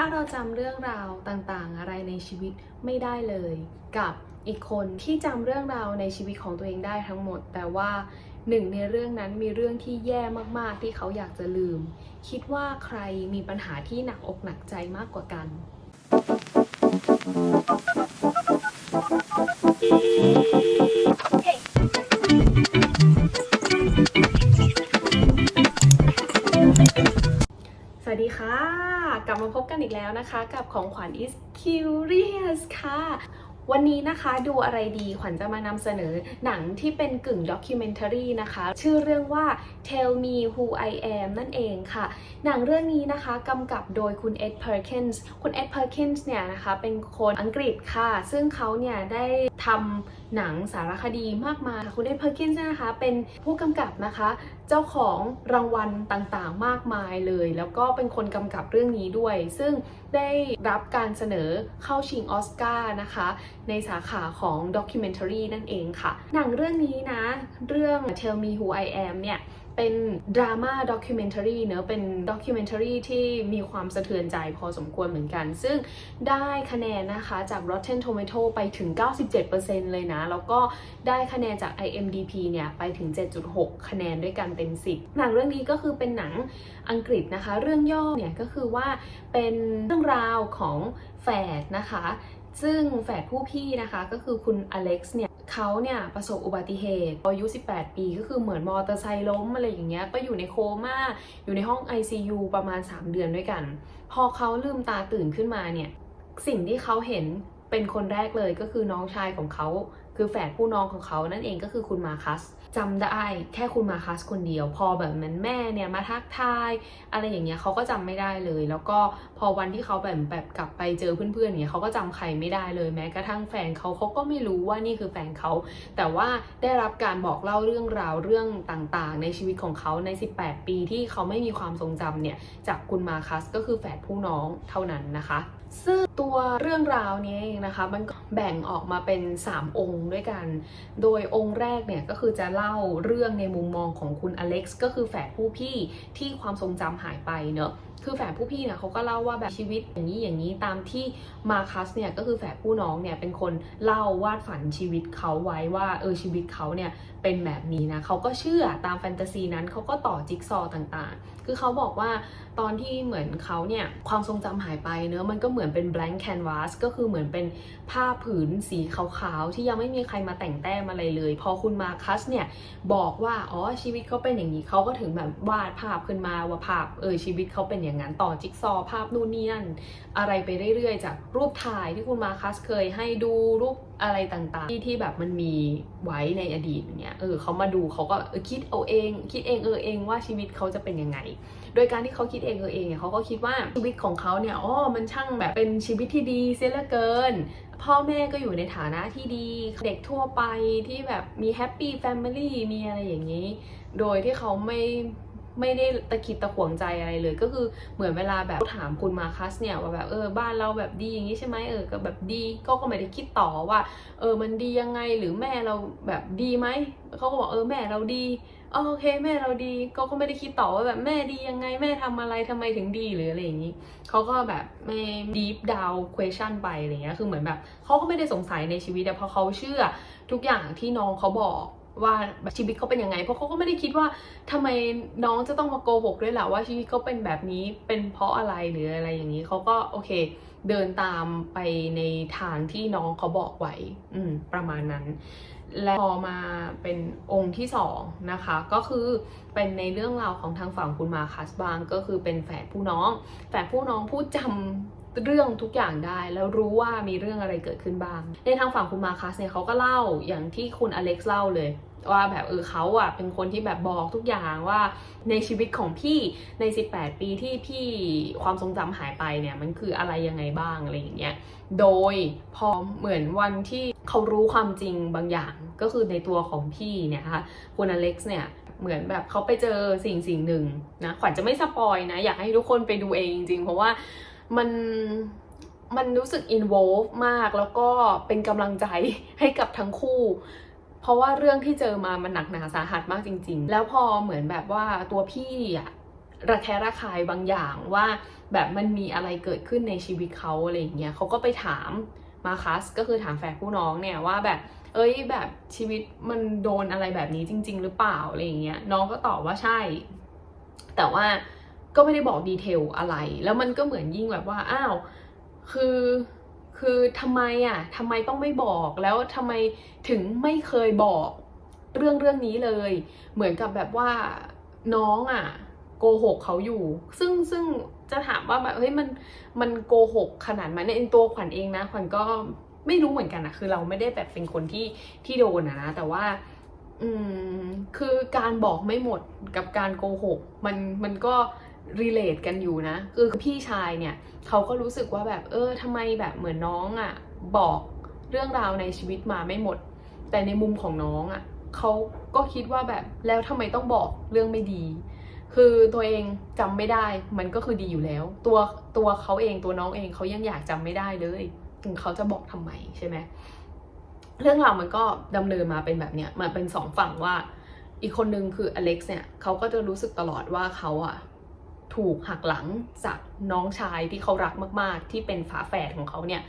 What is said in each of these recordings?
ถ้าเราจำเรื่องราวต่างๆ อะไรในชีวิตไม่ได้เลย กับอีกคนที่จำเรื่องราวในชีวิตของตัวเองได้ทั้งหมด แต่ว่าหนึ่งในเรื่องนั้นมีเรื่องที่แย่มากๆ ที่เขาอยากจะลืม คิดว่าใครมีปัญหาที่หนักอกหนักใจมากกว่ากันส อีกแล้วนะคะกับของขวัญ is curious ค่ะ วันนี้นะคะดูอะไรดีขวัญจะมานำเสนอหนังที่เป็นกึ่งด็อกิเมนทารีนะคะ ชื่อเรื่องว่า Tell Me Who I Am นั่นเองค่ะ หนังเรื่องนี้นะคะกำกับโดยคุณเอ็ดเพอร์ i n นส์คุณเอ็ดเพอร์ i n นส์เนี่ยนะคะเป็นคนอังกฤษค่ะ ซึ่งเขาเนี่ยได้ทำ หนังสารคดีมากมายคุณเอ็ดเพอร์กินส์นะคะ เป็นผู้กำกับนะคะ เจ้าของรางวัลต่างๆ มากมายเลย แล้วก็เป็นคนกำกับเรื่องนี้ด้วย ซึ่งได้รับการเสนอเข้าชิงออสการ์นะคะ ในสาขาของด็อกิเมนทารีนั่นเองค่ะ หนังเรื่องนี้นะ เรื่อง Tell Me Who I Am เนี่ย เป็นดราม่าด็อกิเมนทารีเนอะเป็นด็อกิเมนทารีที่มีความสะเทือนใจพอสมควรเหมือนกัน ซึ่งได้คะแนนนะคะจาก Rotten Tomato ไปถึง 97%เลยนะ แล้วก็ได้คะแนนจาก IMDb เนี่ยไปถึง 7.6 คะแนนด้วยกันเต็ม 10 หนังเรื่องนี้ก็คือเป็นหนังอังกฤษนะคะ เรื่องย่อเนี่ยก็คือว่าเป็นเรื่องราวของแฝดนะคะซึ่งแฝดผู้พี่นะคะก็คือคุณอเล็กซ์เนี่ย เขาเนี่ยประสบอุบัติเหตุอายุ 18 ปี ก็คือเหมือนมอเตอร์ไซค์ล้มอะไรอย่างเงี้ย ก็อยู่ในโคม่า อยู่ในห้อง ICU ประมาณ 3 เดือนด้วยกัน พอเขาลืมตาตื่นขึ้นมาเนี่ย สิ่งที่เขาเห็นเป็นคนแรกเลยก็คือน้องชายของเขา คือแฝดผู้น้องของเขานั่นเองก็คือคุณมาคัสจำได้แค่คุณมาคัสคนเดียว พอแบบนั้นแม่เนี่ยมาทักทาย อะไรอย่างเงี้ยเขาก็จำไม่ได้เลย แล้วก็พอวันที่เขาแบบแบบกลับไปเจอเพื่อนๆเนี่ยเขาก็จำใครไม่ได้เลยแม้กระทั่งแฟนเขาเขาก็ไม่รู้ว่านี่คือแฟนเขา แต่ว่าได้รับการบอกเล่าเรื่องราวเรื่องต่างๆ ในชีวิตของเขาใน 18 ปีที่เขาไม่มีความทรงจำเนี่ยจากคุณมาคัสก็คือแฝดผู้น้องเท่านั้นนะคะ ซึ่งตัวเรื่องราวนี้เองนะคะ มันก็แบ่งออกมาเป็น 3 องค์ด้วยกัน โดยองค์แรกเนี่ยก็คือจะเล่าเรื่องในมุมมองของคุณอเล็กซ์ก็คือแฝดผู้พี่ที่ความทรงจำหายไปเนอะ คือแฝดผู้พี่เนี่ยเขาก็เล่าว่าแบบชีวิตอย่างนี้อย่างนี้ตามที่มาคัสเนี่ยก็คือแฝดผู้น้องเนี่ยเป็นคนเล่าวาดฝันชีวิตเขาไว้ว่าเออชีวิตเขาเนี่ยเป็นแบบนี้นะเขาก็เชื่อตามแฟนตาซีนั้นเขาก็ต่อจิ๊กซอต่างๆ คือเขาบอกว่าตอนที่เหมือนเขาเนี่ยความทรงจำหายไปเนอะมันก็เหมือนเป็น blank canvas ก็คือเหมือนเป็นผ้าผืนสีขาวๆที่ยังไม่มีใครมาแต่งแต้มอะไรเลย พอคุณมาคัสเนี่ยบอกว่าอ๋อชีวิตเขาเป็นอย่างนี้เขาก็ถึงแบบวาดภาพขึ้นมาว่าภาพเออชีวิตเขาเป็นอย่างอย่างนั้นต่อจิ๊กซอว์ภาพนู่นนี่นั่นอะไรไปเรื่อยๆ จากรูปถ่ายที่คุณมาคัสเคยให้ดูรูปอะไรต่างๆ ที่ที่แบบมันมีไว้ในอดีตอย่างเงี้ยเออเขามาดูเขาก็คิดเอาเอง คิดเองเออเองว่าชีวิตเขาจะเป็นยังไง โดยการที่เขาคิดเองเออเองเนี่ยเขาก็คิดว่าชีวิตของเขาเนี่ยอ๋อมันช่างแบบเป็นชีวิตที่ดีเสียเหลือเกินพ่อแม่ก็อยู่ในฐานะที่ดี เด็กทั่วไปที่แบบมีแฮปปี้แฟมิลี่มีอะไรอย่างนี้ โดยที่เขาไม่ ไม่ได้ตะคิดตะขวงใจอะไรเลย ก็คือเหมือนเวลาแบบถามคุณมาคัสเนี่ยว่าแบบเออบ้านเราแบบดีอย่างนี้ใช่ไหมเออก็แบบดีก็ก็ไม่ได้คิดต่อว่าเออมันดียังไงหรือแม่เราแบบดีไหมเขาก็บอกเออแม่เราดีโอเคแม่เราดีก็ก็ไม่ได้คิดต่อว่าแบบแม่ดียังไงแม่ทำอะไรทำไมถึงดีหรืออะไรอย่างนี้เขาก็แบบไม่ deep down question ไปอะไรเงี้ยคือเหมือนแบบเขาก็ไม่ได้สงสัยในชีวิตแต่พอเขาเชื่อทุกอย่างที่น้องเขาบอก ว่าชีวิตเขาเป็นยังไง เพราะเขาก็ไม่ได้คิดว่าทำไมน้องจะต้องมาโกหกด้วยแหละว่าชีวิตเขาเป็นแบบนี้เป็นเพราะอะไรหรืออะไรอย่างนี้เขาก็โอเค เดินตามไปในทางที่น้องเขาบอกไว้อืมประมาณนั้น และพอมาเป็นองค์ที่สองนะคะ ก็คือเป็นในเรื่องราวของทางฝั่งคุณมาคัสบางก็คือเป็นแฝดผู้น้องแฝดผู้น้องพูดจำ เรื่องทุกอย่างได้ แล้วรู้ว่ามีเรื่องอะไรเกิดขึ้นบ้าง ในทางฝั่งคุณมาคัสเนี่ยเขาก็เล่าอย่างที่คุณอเล็กซ์เล่าเลยว่าแบบเออเขาอะเป็นคนที่แบบบอกทุกอย่างว่าในชีวิตของพี่ใน 18 ปีที่พี่ความทรงจำหายไปเนี่ยมันคืออะไรยังไงบ้างอะไรอย่างเงี้ยโดยพอเหมือนวันที่เขารู้ความจริงบางอย่างก็คือในตัวของพี่เนี่ยค่ะคุณอเล็กซ์เนี่ยเหมือนแบบเขาไปเจอสิ่งสิ่งหนึ่งนะขวัญจะไม่สปอยนะ อยากให้ทุกคนไปดูเองจริงๆ เพราะว่า มันมันรู้สึกอินโวลมากแล้วก็เป็นกำลังใจให้กับทั้งคู่ เพราะว่าเรื่องที่เจอมามันหนักหนาสาหัสมากจริง ๆ แล้วพอเหมือนแบบว่าตัวพี่อะระแคะระคายบางอย่างว่าแบบมันมีอะไรเกิดขึ้นในชีวิตเขาอะไรอย่างเงี้ยเขาก็ไปถามมาคัสก็คือถามแฟนผู้น้องเนี่ยว่าแบบ เอ้ยแบบชีวิตมันโดนอะไรแบบนี้จริง ๆ หรือเปล่าอะไรอย่างเงี้ยน้องก็ตอบว่าใช่ แต่ว่า ก็ไม่ได้บอกดีเทลอะไร แล้วมันก็เหมือนยิ่งแบบว่าอ้าวคือคือทำไมอะทำไมต้องไม่บอกแล้วทำไมถึงไม่เคยบอกเรื่องเรื่องนี้เลย เหมือนกับแบบว่าน้องอะโกหกเขาอยู่ ซึ่งซึ่งจะถามว่าแบบเฮ้ยมันมันโกหกขนาดไหนในตัวขวัญเองนะขวัญก็ไม่รู้เหมือนกันนะคือเราไม่ได้แบบเป็นคนที่ที่โดนนะนะแต่ว่า อืมคือการบอกไม่หมดกับการโกหก มันมันก็ relate กันอยู่นะ คือพี่ชายเนี่ยเขาก็รู้สึกว่าแบบเออทำไมแบบเหมือนน้องอะ่ะบอกเรื่องราวในชีวิตมาไม่หมด แต่ในมุมของน้องอะ่ะเขาก็คิดว่าแบบแล้วทำไมต้องบอกเรื่องไม่ดี คือตัวเองจำไม่ได้มันก็คือดีอยู่แล้ว ตัวตัวเขาเองตัวน้องเองเขายังอยากจำไม่ได้เลยถึงเขาจะบอกทำไมใช่ไหมเรื่องราวมันก็ดำเนินมาเป็นแบบเนี้ยมาเป็นสองฝั่งว่าอีกคนนึงคืออเล็กซ์เนี่ยเขาก็จะรู้สึกตลอดว่าเขาอะ ถูกหักหลังจากน้องชายที่เขารักมาก ๆ ที่เป็นฝาแฝดของเขาเนี่ย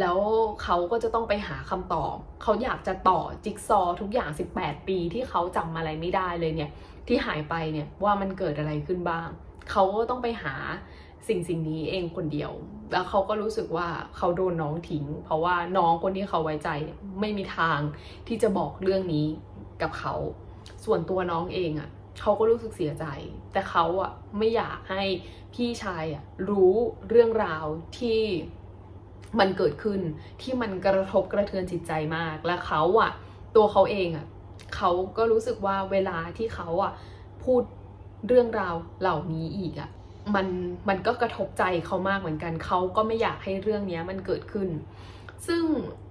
แล้วเขาก็จะต้องไปหาคำตอบ เขาอยากจะต่อจิ๊กซอว์ทุกอย่าง 18 ปีที่เขาจำอะไรไม่ได้เลยเนี่ย ที่หายไปเนี่ยว่ามันเกิดอะไรขึ้นบ้าง เขาก็ต้องไปหาสิ่งสิ่งนี้เองคนเดียว แล้วเขาก็รู้สึกว่าเขาโดนน้องทิ้ง เพราะว่าน้องคนที่เขาไว้ใจไม่มีทางที่จะบอกเรื่องนี้กับเขา ส่วนตัวน้องเองอะ่ะ เขาก็รู้สึกเสียใจ แต่เขาอะ่ะไม่อยากให้พี่ชายอะ่ะรู้เรื่องราวที่มันเกิดขึ้นที่มันกระทบกระเทือนจิตใจมาก และเขาอะ่ะตัวเขาเองอะ่ะเขาก็รู้สึกว่าเวลาที่เขาอะพูดเรื่องราวเหล่านี้อีกอะมันมันก็กระทบใจเขามากเหมือนกัน เขาก็ไม่อยากให้เรื่องนี้มันเกิดขึ้น ซึ่ง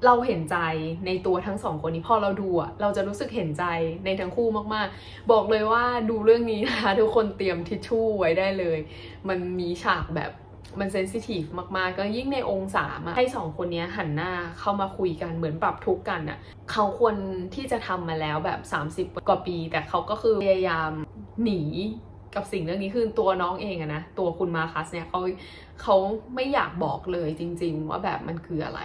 เราเห็นใจในตัวทั้งสองคนนี้พอเราดูอะเราจะรู้สึกเห็นใจในทั้งคู่มากๆ บอกเลยว่าดูเรื่องนี้นะคะทุกคนเตรียมทิชชู่ไว้ได้เลย มันมีฉากแบบมันเซนซิทีฟมากๆ ก็ยิ่งในองค์สามอะให้สองคนนี้หันหน้าเข้ามาคุยกันเหมือนปรับทุกข์กันอะเขาควรที่จะทำมาแล้วแบบ 30 กว่าปี แต่เขาก็คือพยายามหนี กับสิ่งเรื่องนี้คือตัวน้องเองอะนะตัวคุณมาคัสเนี่ยเขาเขาไม่อยากบอกเลยจริง ๆ ว่าแบบมันคืออะไร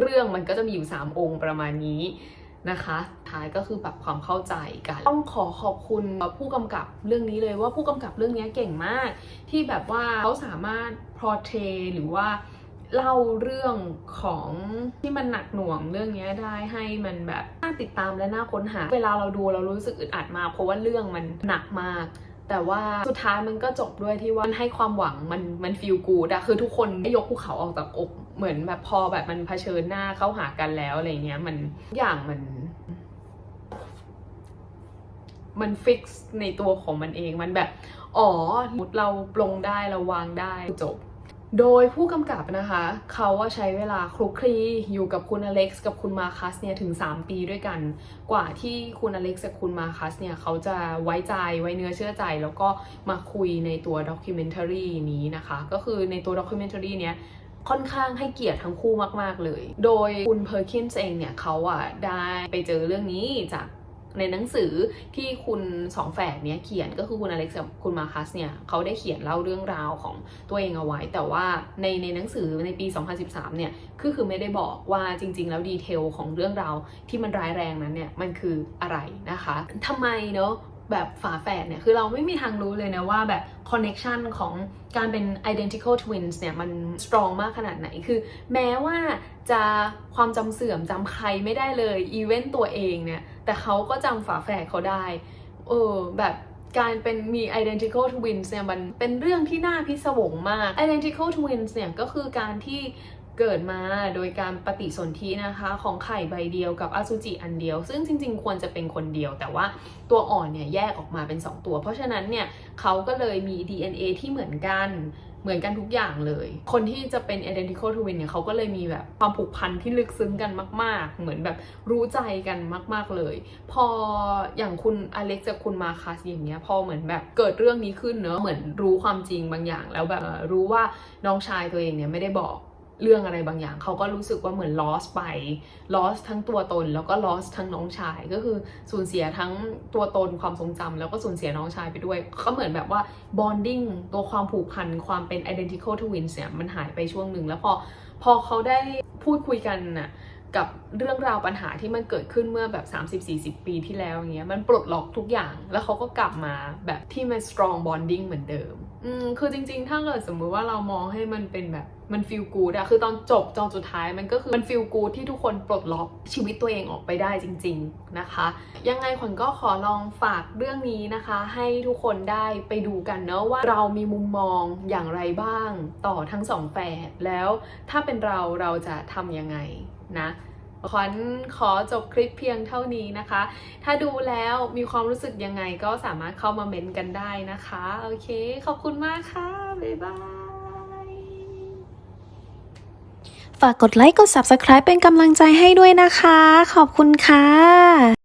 เรื่องมันก็จะมีอยู่ 3 องค์ประมาณนี้นะคะท้ายก็คือแบบความเข้าใจกัน ต้องขอขอบคุณผู้กำกับเรื่องนี้เลยว่าผู้กำกับเรื่องนี้เก่งมาก ที่แบบว่าเขาสามารถพอเทหรือว่าเล่าเรื่องของที่มันหนักหน่วงเรื่องนี้ได้ให้มันแบบน่าติดตามและน่าค้นหา เวลาเราดูเรารู้สึกอึดอัดมากเพราะว่าเรื่องมันหนักมาก แต่ว่าสุดท้ายมันก็จบด้วยที่ว่ามันให้ความหวังมันมันฟีลกูดอะคือทุกคนได้ยกภูเขาออกจากอกเหมือนแบบพอแบบมันเผชิญหน้าเข้าหากันแล้วอะไรเงี้ยมันทุกอย่างมันมันฟิกซ์ในตัวของมันเอง มันแบบ อ๋อมุดเราปลงได้เราวางได้จบ โดยผู้กำกับนะคะ เขาว่าใช้เวลาคลุกคลีอยู่กับคุณอเล็กซ์กับคุณมาคัสเนี่ยถึง 3 ปีด้วยกัน กว่าที่คุณอเล็กซ์กับคุณมาคัสเนี่ยเขาจะไว้ใจไว้เนื้อเชื่อใจ แล้วก็มาคุยในตัวด็อกิเมนทารีนี้นะคะ ก็คือในตัวด็อกิเมนทารีเนี้ยค่อนข้างให้เกียรติทั้งคู่มาก ๆ เลย โดยคุณเพอร์คินส์เองเนี่ยเขาอะได้ไปเจอเรื่องนี้จาก ในหนังสือที่คุณสองแฝดเนี้ยเขียนก็คือคุณอเล็กซ์กับคุณมาคัสเนี่ยเขาได้เขียนเล่าเรื่องราวของตัวเองเอาไว้ แต่ว่าในในหนังสือในปี 2013 เนี่ยคือคือไม่ได้บอกว่าจริง ๆ แล้วดีเทลของเรื่องราวที่มันร้ายแรงนั้นเนี่ยมันคืออะไรนะคะทำไมเนาะแบบฝาแฝดเนี่ย คือเราไม่มีทางรู้เลยนะว่าแบบ connection ของการเป็น identical twins เนี่ย มัน strong มากขนาดไหน คือแม้ว่าจะความจำเสื่อมจำใครไม่ได้เลย อีเวนต์ตัวเองเนี่ย แต่เขาก็จำฝาแฝดเขาได้ เออ แบบการเป็นมี identical twins เนี่ยมันเป็นเรื่องที่น่าพิศวงมาก identical twins เนี่ยก็คือการที่เกิดมาโดยการปฏิสนธินะคะของไข่ใบเดียวกับอสุจิอันเดียว ซึ่งจริงๆ ควรจะเป็นคนเดียว แต่ว่าตัวอ่อนเนี่ยแยกออกมาเป็น 2 ตัว เพราะฉะนั้นเนี่ยเขาก็เลยมี DNA ที่เหมือนกัน เหมือนกันทุกอย่างเลย คนที่จะเป็น identical twin เนี่ยเขาก็เลยมีแบบความผูกพันที่ลึกซึ้งกันมาก ๆ เหมือนแบบรู้ใจกันมาก ๆเลย พออย่างคุณอเล็กซ์กับคุณมาคาสอย่างเงี้ยพอเหมือนแบบเกิดเรื่องนี้ขึ้นเนอะเหมือนรู้ความจริงบางอย่าง แล้วแบบรู้ว่าน้องชายตัวเองเนี่ยไม่ได้บอก เรื่องอะไรบางอย่าง เขาก็รู้สึกว่าเหมือน lost ไป lost ทั้งตัวตน แล้วก็ lost ทั้งน้องชาย ก็คือสูญเสียทั้งตัวตนความทรงจำแล้วก็สูญเสียน้องชายไปด้วย ก็เหมือนแบบว่า bonding ตัวความผูกพันความเป็น identical twins เนี่ยมันหายไปช่วงหนึ่งแล้วพอพอเขาได้พูดคุยกันน่ะกับเรื่องราวปัญหาที่มันเกิดขึ้นเมื่อแบบ 30-40 ปีที่แล้วอย่างเงี้ยมันปลดล็อกทุกอย่าง แล้วเขาก็กลับมาแบบที่มัน strong bonding เหมือนเดิมอืมคือจริง ๆ ถ้าเกิดสมมุติว่าเรามองให้มันเป็นแบบมัน feel good อะคือตอนจบตอนสุดท้ายมันก็คือมัน feel good ที่ทุกคนปลดล็อกชีวิตตัวเองออกไปได้จริง ๆนะคะ ยังไงขวัญก็ขอลองฝากเรื่องนี้นะคะ ให้ทุกคนได้ไปดูกันเนอะว่าเรามีมุมมองอย่างไรบ้างต่อทั้งสองแฝดแล้วถ้าเป็นเราเราจะทำยังไงนะ ขอนขอจบคลิปเพียงเท่านี้นะคะ ถ้าดูแล้วมีความรู้สึกยังไงก็สามารถเข้ามาเม้นต์กันได้นะคะ โอเค ขอบคุณมากค่ะ บ๊ายบาย ฝากกดไลค์ กด Subscribe เป็นกำลังใจให้ด้วยนะคะ ขอบคุณค่ะ